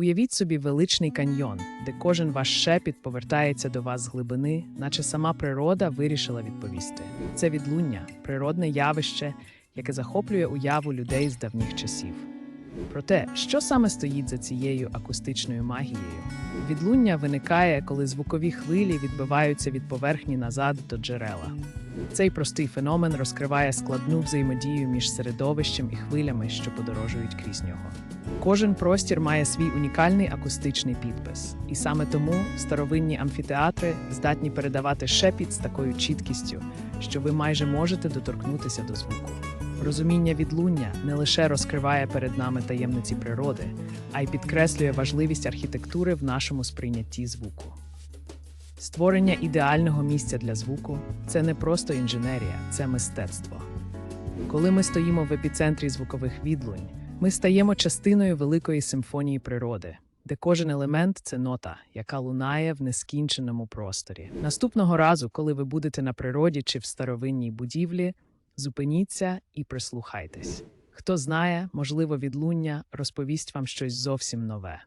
Уявіть собі величний каньйон, де кожен ваш шепіт повертається до вас з глибини, наче сама природа вирішила відповісти. Це відлуння, природне явище, яке захоплює уяву людей з давніх часів. Проте, що саме стоїть за цією акустичною магією? Відлуння виникає, коли звукові хвилі відбиваються від поверхні назад до джерела. Цей простий феномен розкриває складну взаємодію між середовищем і хвилями, що подорожують крізь нього. Кожен простір має свій унікальний акустичний підпис, і саме тому старовинні амфітеатри здатні передавати шепіт з такою чіткістю, що ви майже можете доторкнутися до звуку. Розуміння відлуння не лише розкриває перед нами таємниці природи, а й підкреслює важливість архітектури в нашому сприйнятті звуку. Створення ідеального місця для звуку це не просто інженерія, це мистецтво. Коли ми стоїмо в епіцентрі звукових відлунь, ми стаємо частиною великої симфонії природи, де кожен елемент це нота, яка лунає в нескінченому просторі. Наступного разу, коли ви будете на природі чи в старовинній будівлі, зупиніться і прислухайтесь. Хто знає, можливо, відлуння розповість вам щось зовсім нове.